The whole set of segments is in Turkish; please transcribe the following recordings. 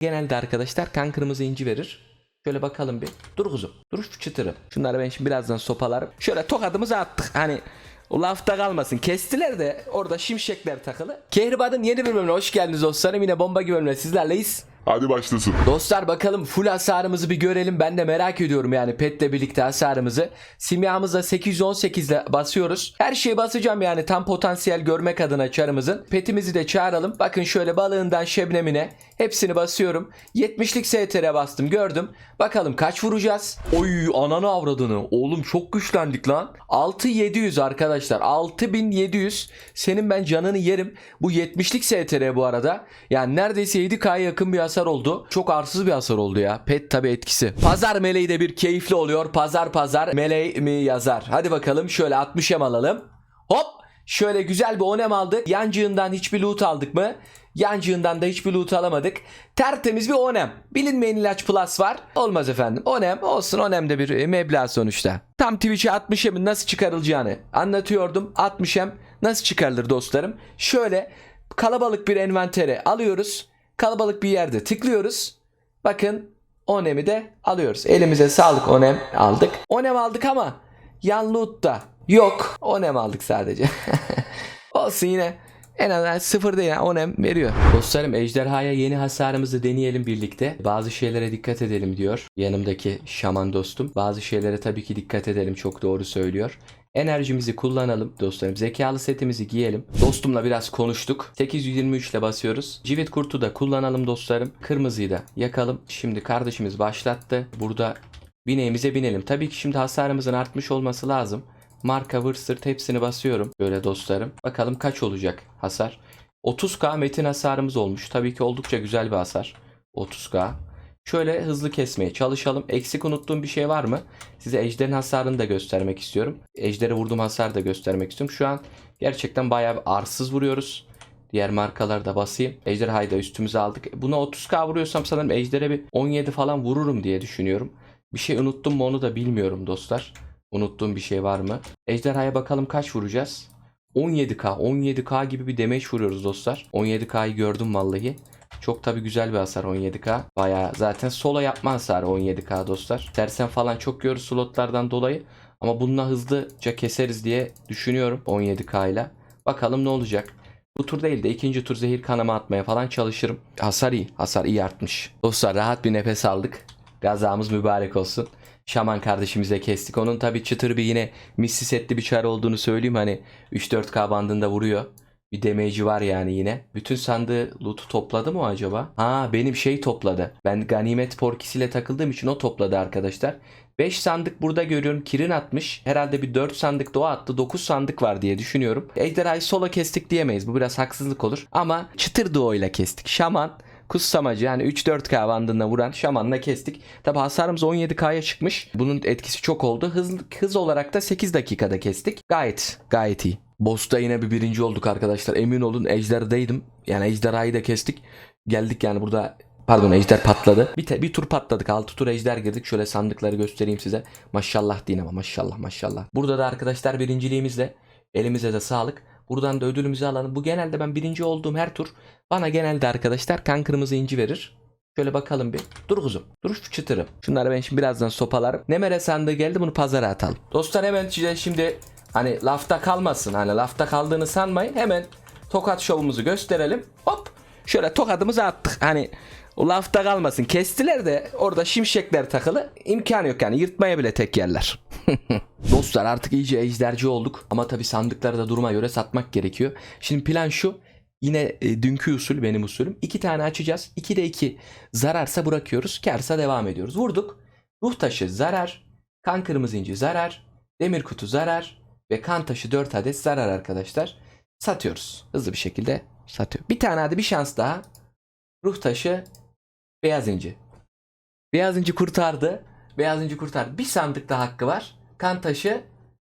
Genelde arkadaşlar kan kırmızı inci verir. Şöyle bakalım bir. Dur kuzum. Dur şu çıtırı. Şunları ben şimdi birazdan sopalarım. Şöyle tokadımızı attık. Hani o lafta kalmasın. Kestiler de orada şimşekler takılı. Kehribar'ın yeni bölümüne hoş geldiniz dostlarım. Yine bomba gibi bölümle sizlerleyiz. Hadi başlasın. Dostlar bakalım full hasarımızı bir görelim. Ben de merak ediyorum yani petle birlikte hasarımızı. Simyamızda 818 ile basıyoruz. Her şeyi basacağım yani tam potansiyel görmek adına çarımızın. Petimizi de çağıralım. Bakın şöyle balığından şebnemine hepsini basıyorum. 70'lik STR bastım gördüm. Bakalım kaç vuracağız? Oy ananı avradını. Oğlum çok güçlendik lan. 6700 arkadaşlar. 6700. Senin ben canını yerim. Bu 70'lik STR bu arada. Yani neredeyse 7K'ya yakın bir hasar oldu. Çok arsız bir hasar oldu ya. Pet tabi etkisi. Pazar meleği de bir keyifli oluyor. Pazar pazar meleği mi yazar. Hadi bakalım şöyle 60 em alalım. Hop. Şöyle güzel bir onem aldık. Yancığından hiçbir loot aldık mı? Yancığından da hiçbir loot alamadık. Tertemiz bir onem. Bilinmeyen ilaç plus var. Olmaz efendim. Onem olsun. Onem de bir e, meblağ sonuçta. Tam Twitch'e 60 emin nasıl çıkarılacağını anlatıyordum. 60 em nasıl çıkarılır dostlarım? Şöyle kalabalık bir envantere alıyoruz. Kalabalık bir yerde tıklıyoruz. Bakın onemi de alıyoruz. Elimize sağlık onem aldık. Onem aldık ama yan loot'ta yok. Onem aldık sadece. Olsun yine. En azından sıfır değil yani onem veriyor. Dostlarım ejderhaya yeni hasarımızı deneyelim birlikte. Bazı şeylere dikkat edelim diyor. Yanımdaki şaman dostum. Bazı şeylere tabii ki dikkat edelim çok doğru söylüyor. Enerjimizi kullanalım dostlarım. Zekalı setimizi giyelim. Dostumla biraz konuştuk. 823 ile basıyoruz. Civit kurtu da kullanalım dostlarım. Kırmızıyı da yakalım. Şimdi kardeşimiz başlattı. Burada bineğimize binelim. Tabii ki şimdi hasarımızın artmış olması lazım. Marka vır sırt hepsini basıyorum. Böyle dostlarım. Bakalım kaç olacak hasar. 30k metin hasarımız olmuş. Tabii ki oldukça güzel bir hasar. 30k. Şöyle hızlı kesmeye çalışalım. Eksik unuttuğum bir şey var mı? Size ejderin hasarını da göstermek istiyorum. Ejdere vurduğum hasarı da göstermek istiyorum. Şu an gerçekten bayağı arsız vuruyoruz. Diğer markaları da basayım. Ejderhayı da üstümüze aldık. Buna 30k vuruyorsam sanırım ejdere bir 17 falan vururum diye düşünüyorum. Bir şey unuttum mu onu da bilmiyorum dostlar. Unuttuğum bir şey var mı? Ejderhaya bakalım kaç vuracağız? 17k. 17k gibi bir damage vuruyoruz dostlar. 17k'yı gördüm vallahi. Çok tabi güzel bir hasar 17k. Baya zaten solo yapma hasarı 17k dostlar. Tersen falan çok yiyoruz slotlardan dolayı. Ama bununla hızlıca keseriz diye düşünüyorum 17k ile. Bakalım ne olacak. Bu tur değil de ikinci tur zehir kanama atmaya falan çalışırım. Hasar iyi. Hasar iyi artmış. Dostlar rahat bir nefes aldık. Gazamız mübarek olsun. Şaman kardeşimize kestik. Onun tabi çıtır bir yine misli setli bir çar olduğunu söyleyeyim. Hani 3-4k bandında vuruyor. Bir damage'i var yani yine. Bütün sandığı loot'u topladı mı acaba? Ha benim şey topladı. Ben ganimet porkisiyle takıldığım için o topladı arkadaşlar. 5 sandık burada görüyorum. Kirin atmış. Herhalde bir 4 sandık o attı. 9 sandık var diye düşünüyorum. Ejderhayı solo kestik diyemeyiz. Bu biraz haksızlık olur. Ama çıtır doğuyla kestik. Şaman Kutsamacı yani 3-4K bandında vuran şamanla kestik. Tabi hasarımız 17K'ya çıkmış. Bunun etkisi çok oldu. Hız, hız olarak da 8 dakikada kestik. Gayet gayet iyi. Boss'ta yine bir birinci olduk arkadaşlar. Emin olun ejderdeydim. Yani ejderhayı da kestik. Geldik yani burada Pardon ejder patladı. Bir, te- bir tur patladık. 6 tur ejder girdik. Şöyle sandıkları göstereyim size. Maşallah deyin ama maşallah maşallah. Burada da arkadaşlar birinciliğimizle elimize de sağlık. Buradan da ödülümüzü alalım. Bu genelde ben birinci olduğum her tur bana genelde arkadaşlar kan kırmızı inci verir. Şöyle bakalım bir. Dur kuzum. Dur şu çıtırım. Şunları ben şimdi birazdan sopalarım. Nemere sandığı geldi bunu pazara atalım. Dostlar hemen size şimdi hani lafta kalmasın. Hani lafta kaldığını sanmayın. Hemen tokat şovumuzu gösterelim. Hop. Şöyle tokadımızı attık. Hani o lafta kalmasın. Kestiler de orada şimşekler takılı. İmkan yok yani. Yırtmaya bile tek yerler. Dostlar artık iyice ejderci olduk. Ama tabi sandıkları da duruma göre satmak gerekiyor. Şimdi plan şu. Yine e, dünkü usul benim usulüm. İki tane açacağız. 2 de 2 zararsa bırakıyoruz. Karsa devam ediyoruz. Vurduk. Ruh taşı zarar. Kan kırmızı inci zarar. Demir kutu zarar. Ve kan taşı 4 adet zarar arkadaşlar. Satıyoruz. Hızlı bir şekilde satıyor. Bir tane hadi bir şans daha. Ruh taşı beyaz inci. Beyaz inci kurtardı. Beyaz inci kurtardı. Bir sandık daha hakkı var. Kan taşı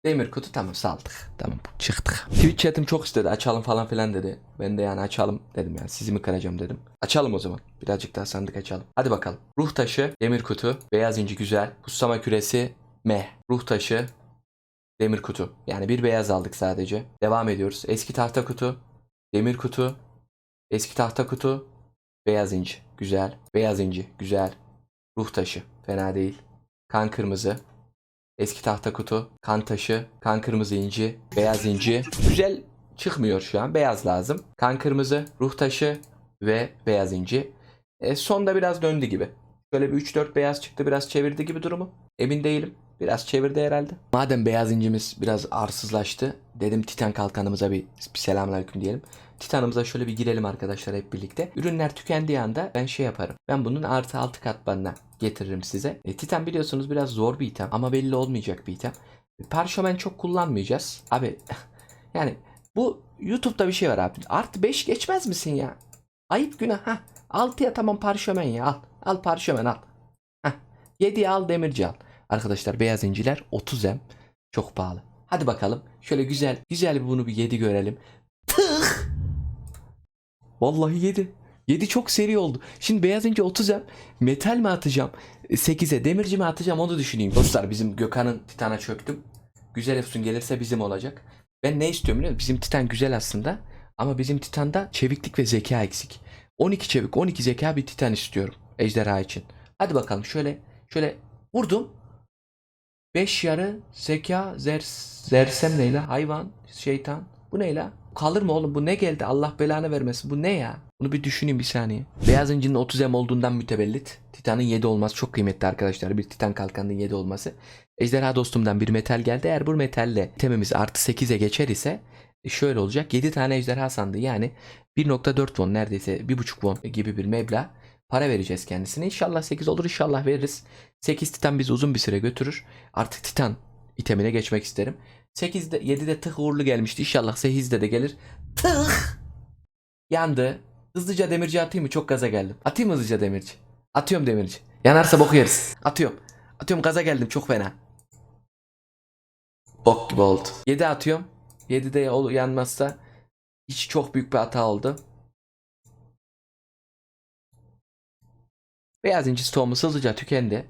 Demir kutu tamam saldık. Tamam çıktık. Twitch chat'im çok istedi açalım falan filan dedi. Ben de yani açalım dedim yani sizi mi kıracağım dedim. Açalım o zaman. Birazcık daha sandık açalım. Hadi bakalım. Ruh taşı, demir kutu, beyaz inci güzel. Kutsama küresi, meh. Ruh taşı, demir kutu. Yani bir beyaz aldık sadece. Devam ediyoruz. Eski tahta kutu, demir kutu, eski tahta kutu, beyaz inci. güzel. Beyaz inci, güzel. Ruh taşı, fena değil. Kan kırmızı. Eski tahta kutu, kan taşı, kan kırmızı inci, beyaz inci. Güzel çıkmıyor şu an. Beyaz lazım. Kan kırmızı, ruh taşı ve beyaz inci. E, sonda biraz döndü gibi. Böyle bir 3-4 beyaz çıktı biraz çevirdi gibi durumu. Emin değilim. Biraz çevirdi herhalde. Madem beyaz incimiz biraz arsızlaştı. Dedim Titan kalkanımıza bir, bir selamünaleyküm diyelim. Titanımıza şöyle bir girelim arkadaşlar hep birlikte. Ürünler tükendiği anda ben şey yaparım. Ben bunun artı 6 katmanına getiririm size. E, Titan biliyorsunuz biraz zor bir item ama belli olmayacak bir item. E, Parşömen çok kullanmayacağız. Abi yani bu YouTube'da bir şey var abi. Artı 5 geçmez misin ya? Ayıp günah. ha. 6'ya tamam parşömen ya al. Al parşömen al. Heh. 7'ye al demirci al. Arkadaşlar beyaz inciler 30 em. Çok pahalı. Hadi bakalım. Şöyle güzel güzel bunu bir 7 görelim. Tıh! Vallahi 7. 7 çok seri oldu. Şimdi beyaz inci 30 em. Metal mi atacağım? 8'e demirci mi atacağım onu düşüneyim. Dostlar bizim Gökhan'ın Titan'a çöktüm. Güzel Efsun gelirse bizim olacak. Ben ne istiyorum biliyor musun? Bizim Titan güzel aslında. Ama bizim Titan'da çeviklik ve zeka eksik. 12 çevik 12 zeka bir Titan istiyorum. Ejderha için. Hadi bakalım şöyle şöyle vurdum. 5 yarı zeka zer, zersem neyle? Hayvan, şeytan. Bu ne la? Kalır mı oğlum? Bu ne geldi? Allah belanı vermesin. Bu ne ya? Bunu bir düşüneyim bir saniye. Beyaz incinin 30 em olduğundan mütevellit. Titan'ın 7 olması çok kıymetli arkadaşlar. Bir Titan kalkanının 7 olması. Ejderha dostumdan bir metal geldi. Eğer bu metalle temimiz artı 8'e geçer ise e, şöyle olacak. 7 tane ejderha sandığı yani 1.4 won neredeyse 1.5 won gibi bir meblağ para vereceğiz kendisine. İnşallah 8 olur inşallah veririz. 8 titan bizi uzun bir süre götürür. Artık titan itemine geçmek isterim. 8'de 7'de tık uğurlu gelmişti. İnşallah 8'de de gelir. Tık! Yandı. Hızlıca demirci atayım mı? Çok gaza geldim. Atayım mı hızlıca demirci? Atıyorum demirci. Yanarsa boku yeriz. Atıyorum. Atıyorum gaza geldim çok fena. Bok gibi oldu. 7 atıyorum. 7'de ol- yanmazsa hiç çok büyük bir hata oldu. Beyaz inci stoğumuz hızlıca tükendi.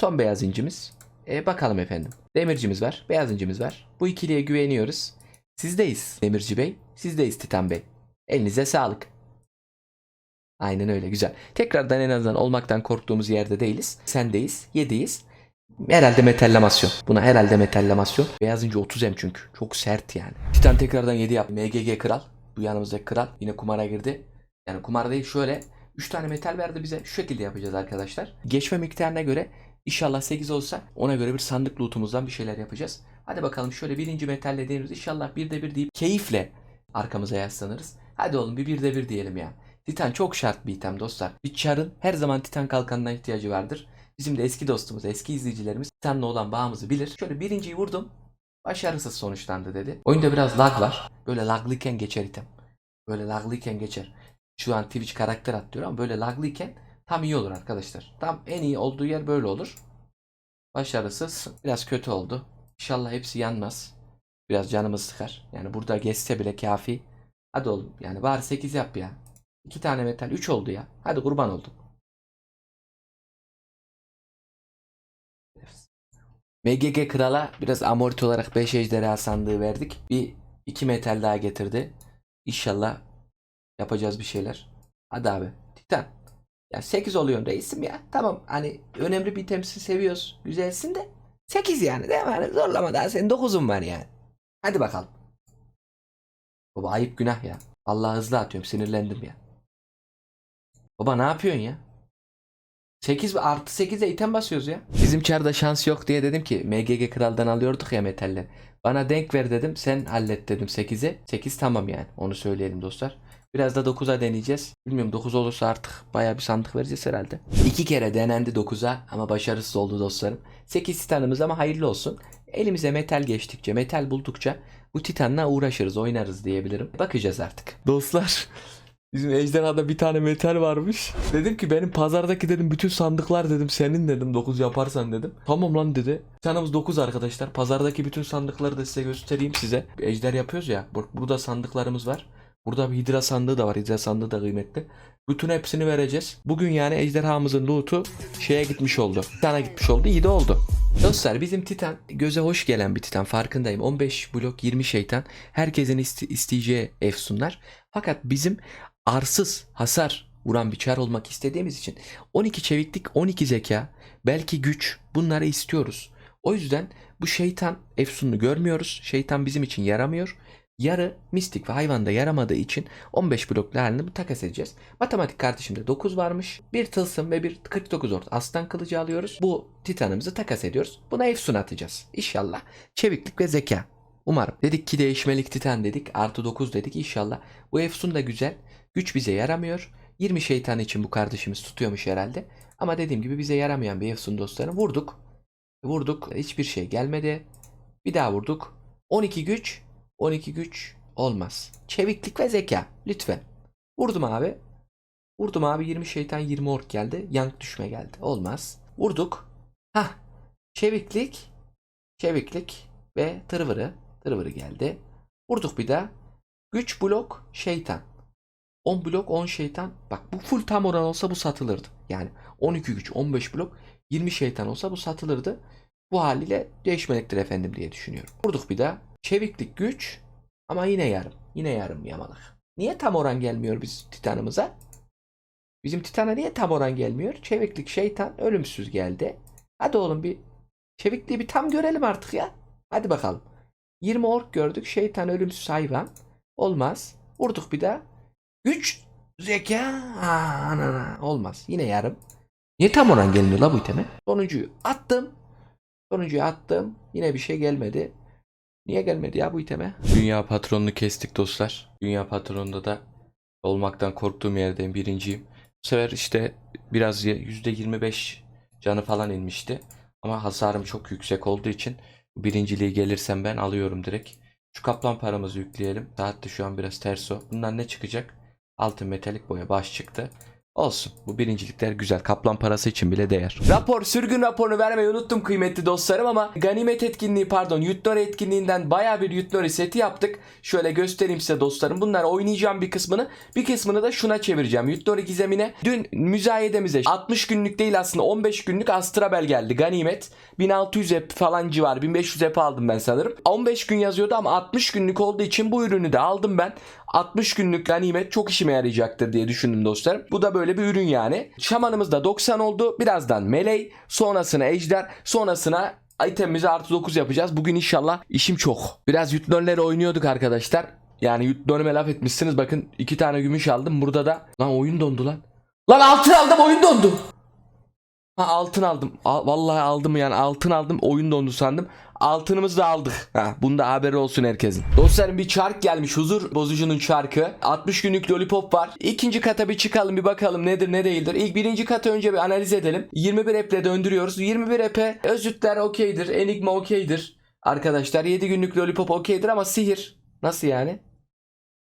Son beyaz incimiz. E, bakalım efendim. Demircimiz var. Beyaz incimiz var. Bu ikiliye güveniyoruz. Sizdeyiz Demirci Bey. Sizdeyiz Titan Bey. Elinize sağlık. Aynen öyle güzel. Tekrardan en azından olmaktan korktuğumuz yerde değiliz. Sendeyiz. Yediyiz. Herhalde metallamasyon. Buna herhalde metallamasyon. Beyaz inci 30 em çünkü. Çok sert yani. Titan tekrardan 7 yap. MGG kral. Bu yanımızdaki kral. Yine kumara girdi. Yani kumar değil şöyle 3 tane metal verdi bize. Şu şekilde yapacağız arkadaşlar. Geçme miktarına göre inşallah 8 olsa ona göre bir sandık lootumuzdan bir şeyler yapacağız. Hadi bakalım şöyle birinci metalle deniyoruz. İnşallah bir de bir deyip keyifle arkamıza yaslanırız. Hadi oğlum bir bir de bir diyelim ya. Titan çok şart bir item dostlar. Bir çarın her zaman Titan kalkanına ihtiyacı vardır. Bizim de eski dostumuz, eski izleyicilerimiz Titan'la olan bağımızı bilir. Şöyle birinciyi vurdum. Başarısız sonuçlandı dedi. Oyunda biraz lag var. Böyle laglıyken geçer item. Böyle laglıyken geçer. Şu an Twitch karakter atlıyor ama böyle laglıyken tam iyi olur arkadaşlar. Tam en iyi olduğu yer böyle olur. Başarısız. Biraz kötü oldu. İnşallah hepsi yanmaz. Biraz canımız sıkar. Yani burada geçse bile kafi. Hadi oğlum yani bari 8 yap ya. 2 tane metal 3 oldu ya. Hadi kurban oldum. MGG Kral'a biraz amorti olarak 5 ejderha sandığı verdik. Bir 2 metal daha getirdi. İnşallah yapacağız bir şeyler. Hadi abi. Titan. Ya 8 oluyorsun reisim ya. Tamam hani önemli bir temsil seviyoruz. Güzelsin de. 8 yani değil mi? Hani zorlama daha senin 9'un var yani. Hadi bakalım. Baba ayıp günah ya. Allah hızlı atıyorum sinirlendim ya. Baba ne yapıyorsun ya? 8 ve artı 8'e item basıyoruz ya. Bizim çarda şans yok diye dedim ki MGG kraldan alıyorduk ya metaller. Bana denk ver dedim sen hallet dedim 8'e. 8 tamam yani onu söyleyelim dostlar. Biraz da 9'a deneyeceğiz. Bilmiyorum 9 olursa artık baya bir sandık vereceğiz herhalde. İki kere denendi 9'a ama başarısız oldu dostlarım. 8 titanımız ama hayırlı olsun. Elimize metal geçtikçe, metal buldukça bu titanla uğraşırız, oynarız diyebilirim. Bakacağız artık. Dostlar Bizim ejderhada bir tane metal varmış. Dedim ki benim pazardaki dedim bütün sandıklar dedim senin dedim 9 yaparsan dedim. Tamam lan dedi. Canımız 9 arkadaşlar. Pazardaki bütün sandıkları da size göstereyim size. Ejder yapıyoruz ya. Bur- Burada sandıklarımız var. Burada bir hidra sandığı da var. Hidra sandığı da kıymetli. Bütün hepsini vereceğiz. Bugün yani ejderhamızın loot'u şeye gitmiş oldu. Titana gitmiş oldu. İyi de oldu. Dostlar bizim Titan göze hoş gelen bir Titan farkındayım. 15 blok 20 şeytan. Herkesin iste- isteyeceği efsunlar. Fakat bizim arsız hasar vuran bir çar olmak istediğimiz için 12 çeviklik, 12 zeka, belki güç bunları istiyoruz. O yüzden bu şeytan efsununu görmüyoruz. Şeytan bizim için yaramıyor. Yarı mistik ve hayvanda yaramadığı için 15 bloklu halini takas edeceğiz. Matematik kardeşimde 9 varmış. Bir tılsım ve bir 49 ort aslan kılıcı alıyoruz. Bu titanımızı takas ediyoruz. Buna efsun atacağız. İnşallah. Çeviklik ve zeka. Umarım. Dedik ki değişmelik titan dedik. Artı 9 dedik inşallah. Bu efsun da güzel. Güç bize yaramıyor. 20 şeytan için bu kardeşimiz tutuyormuş herhalde. Ama dediğim gibi bize yaramayan bir efsun dostlarım. Vurduk. Vurduk. Hiçbir şey gelmedi. Bir daha vurduk. 12 güç. 12 güç olmaz. Çeviklik ve zeka. Lütfen. Vurdum abi. Vurdum abi 20 şeytan 20 ork geldi. Yank düşme geldi. Olmaz. Vurduk. Hah. Çeviklik. Çeviklik ve tırvırı. Tırvırı geldi. Vurduk bir daha. Güç blok şeytan. 10 blok 10 şeytan. Bak bu full tam oran olsa bu satılırdı. Yani 12 güç 15 blok 20 şeytan olsa bu satılırdı. Bu haliyle değişmektir efendim diye düşünüyorum. Vurduk bir daha. Çeviklik güç ama yine yarım. Yine yarım yamalık. Niye tam oran gelmiyor biz titanımıza? Bizim titana niye tam oran gelmiyor? Çeviklik şeytan ölümsüz geldi. Hadi oğlum bir çevikliği bir tam görelim artık ya. Hadi bakalım. 20 ork gördük. Şeytan ölümsüz hayvan. Olmaz. Vurduk bir daha. Güç zeka Aa, anana. olmaz. Yine yarım. Niye tam oran gelmiyor la bu iteme? Sonuncuyu attım. Sonuncuyu attım. Yine bir şey gelmedi. Niye gelmedi ya bu iteme? Dünya patronunu kestik dostlar. Dünya patronunda da olmaktan korktuğum yerdeyim. Birinciyim. Bu sefer işte biraz ya- %25 canı falan inmişti. Ama hasarım çok yüksek olduğu için birinciliği gelirsem ben alıyorum direkt. Şu kaplan paramızı yükleyelim. Saat de şu an biraz ters o. Bundan ne çıkacak? Altın metalik boya baş çıktı. Olsun. Bu birincilikler güzel. Kaplan parası için bile değer. Rapor, sürgün raporunu vermeyi unuttum kıymetli dostlarım ama ganimet etkinliği pardon Yutnori etkinliğinden baya bir Yutnori seti yaptık. Şöyle göstereyim size dostlarım. Bunlar oynayacağım bir kısmını. Bir kısmını da şuna çevireceğim. Yutnori gizemine dün müzayedemize 60 günlük değil aslında 15 günlük Astrabel geldi. Ganimet. 1600 ep falan civar. 1500 ep aldım ben sanırım. 15 gün yazıyordu ama 60 günlük olduğu için bu ürünü de aldım ben. 60 günlük ganimet çok işime yarayacaktır diye düşündüm dostlarım. Bu da böyle bir ürün yani. Şamanımız da 90 oldu. Birazdan meley, sonrasına ejder, sonrasına itemimizi artı 9 yapacağız. Bugün inşallah işim çok. Biraz yutnörleri oynuyorduk arkadaşlar. Yani yutnörüme laf etmişsiniz. Bakın iki tane gümüş aldım. Burada da lan oyun dondu lan. Lan altın aldım oyun dondu. Ha altın aldım. Al- vallahi aldım yani altın aldım. Oyun dondu sandım. Altınımızı da aldık. Ha, bunda haberi olsun herkesin. Dostlarım bir çark gelmiş. Huzur bozucunun çarkı. 60 günlük lollipop var. İkinci kata bir çıkalım bir bakalım nedir ne değildir. İlk birinci katı önce bir analiz edelim. 21 eple döndürüyoruz. 21 epe özütler okeydir. Enigma okeydir. Arkadaşlar 7 günlük lollipop okeydir ama sihir. Nasıl yani?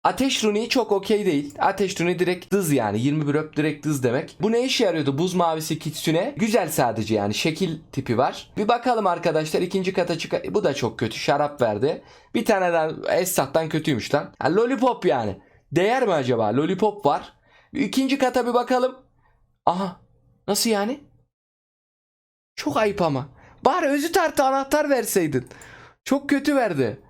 Ateş runi çok okey değil. Ateş runi direkt dız yani. 21 öp direkt dız demek. Bu ne işe yarıyordu? Buz mavisi kitsune. Güzel sadece yani. Şekil tipi var. Bir bakalım arkadaşlar. ikinci kata çık. Bu da çok kötü. Şarap verdi. Bir tane daha Esat'tan kötüymüş lan. Ha, lollipop yani. Değer mi acaba? Lollipop var. İkinci kata bir bakalım. Aha. Nasıl yani? Çok ayıp ama. Bari özü tartı anahtar verseydin. Çok kötü verdi.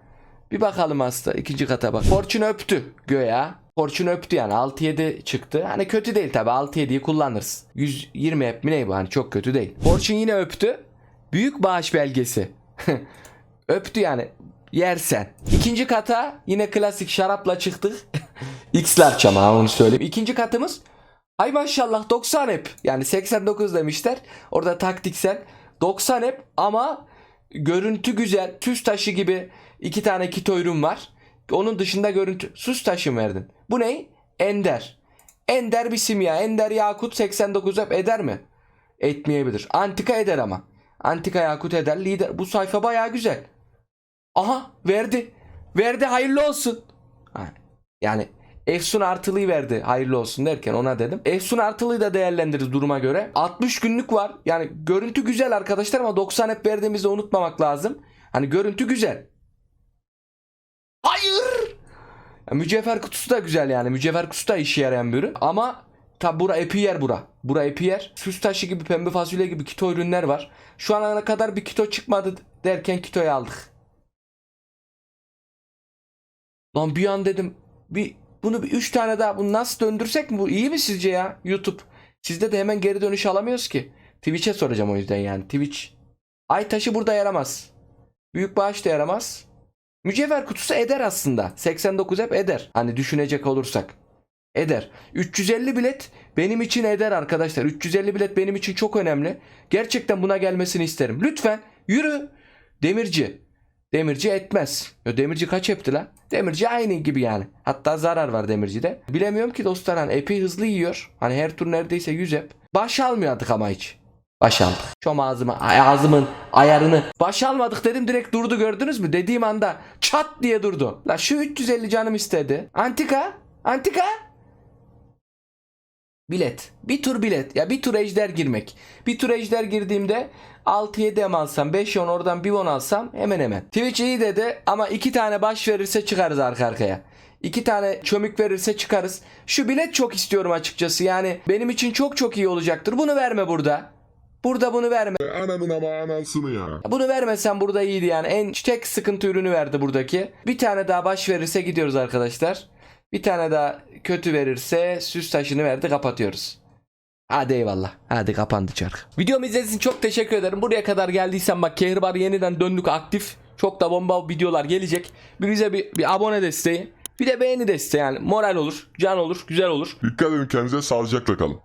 Bir bakalım hasta ikinci kata bak. Fortune öptü göya. Fortune öptü yani 6-7 çıktı. Hani kötü değil tabi 6-7'yi kullanırız. 120 hep mi ne bu hani çok kötü değil. Fortune yine öptü. Büyük bağış belgesi. öptü yani. Yersen. İkinci kata yine klasik şarapla çıktık. X'ler çama onu söyleyeyim. İkinci katımız Ay maşallah 90 hep. Yani 89 demişler. Orada taktiksel 90 hep ama görüntü güzel. Tüs taşı gibi iki tane kito ürün var. Onun dışında görüntü. Sus taşı verdin? Bu ne? Ender. Ender bir simya. Ender yakut 89 hep eder mi? Etmeyebilir. Antika eder ama. Antika yakut eder. Lider. Bu sayfa baya güzel. Aha verdi. Verdi hayırlı olsun. Yani Efsun artılıyı verdi hayırlı olsun derken ona dedim. Efsun artılıyı da değerlendiririz duruma göre. 60 günlük var. Yani görüntü güzel arkadaşlar ama 90 hep verdiğimizi unutmamak lazım. Hani görüntü güzel. Hayır. Ya mücevher kutusu da güzel yani. Mücevher kutusu da işe yarayan bir ürün. Ama tabi bura epi yer bura. Bura epi yer. Süs taşı gibi pembe fasulye gibi kito ürünler var. Şu ana kadar bir kito çıkmadı derken kitoyu aldık. Lan bir an dedim bir Bunu bir 3 tane daha bunu nasıl döndürsek mi bu iyi mi sizce ya YouTube? Sizde de hemen geri dönüş alamıyoruz ki. Twitch'e soracağım o yüzden yani Twitch. Ay taşı burada yaramaz. Büyük bağış da yaramaz. Mücevher kutusu eder aslında. 89 hep eder. Hani düşünecek olursak. Eder. 350 bilet benim için eder arkadaşlar. 350 bilet benim için çok önemli. Gerçekten buna gelmesini isterim. Lütfen yürü. Demirci. Demirci etmez. Ya demirci kaç etti lan? Demirci aynı gibi yani. Hatta zarar var demircide. Bilemiyorum ki dostlar hani epey hızlı yiyor. Hani her tur neredeyse 100 hep. Baş almıyorduk ama hiç. Baş aldık. Şom ağzıma, ağzımın ayarını. Baş almadık dedim direkt durdu gördünüz mü? Dediğim anda çat diye durdu. La şu 350 canım istedi. Antika. Antika. Bilet. Bir tur bilet. Ya bir tur ejder girmek. Bir tur ejder girdiğimde 6-7 em alsam 5 on oradan 1 on alsam hemen hemen. Twitch iyi dedi ama 2 tane baş verirse çıkarız arka arkaya. 2 tane çömük verirse çıkarız. Şu bilet çok istiyorum açıkçası. Yani benim için çok çok iyi olacaktır. Bunu verme burada. Burada bunu verme. Ananın ama anasını ya. Bunu vermesen burada iyiydi yani. En tek sıkıntı ürünü verdi buradaki. Bir tane daha baş verirse gidiyoruz arkadaşlar. Bir tane daha kötü verirse süs taşını verdi kapatıyoruz. Hadi eyvallah. Hadi kapandı çark. Videomu izlediğiniz için çok teşekkür ederim. Buraya kadar geldiysen bak Kehribar yeniden döndük aktif. Çok da bomba videolar gelecek. Bir bize bir, bir abone desteği. Bir de beğeni desteği yani. Moral olur, can olur, güzel olur. Dikkat edin kendinize sağlıcakla kalın.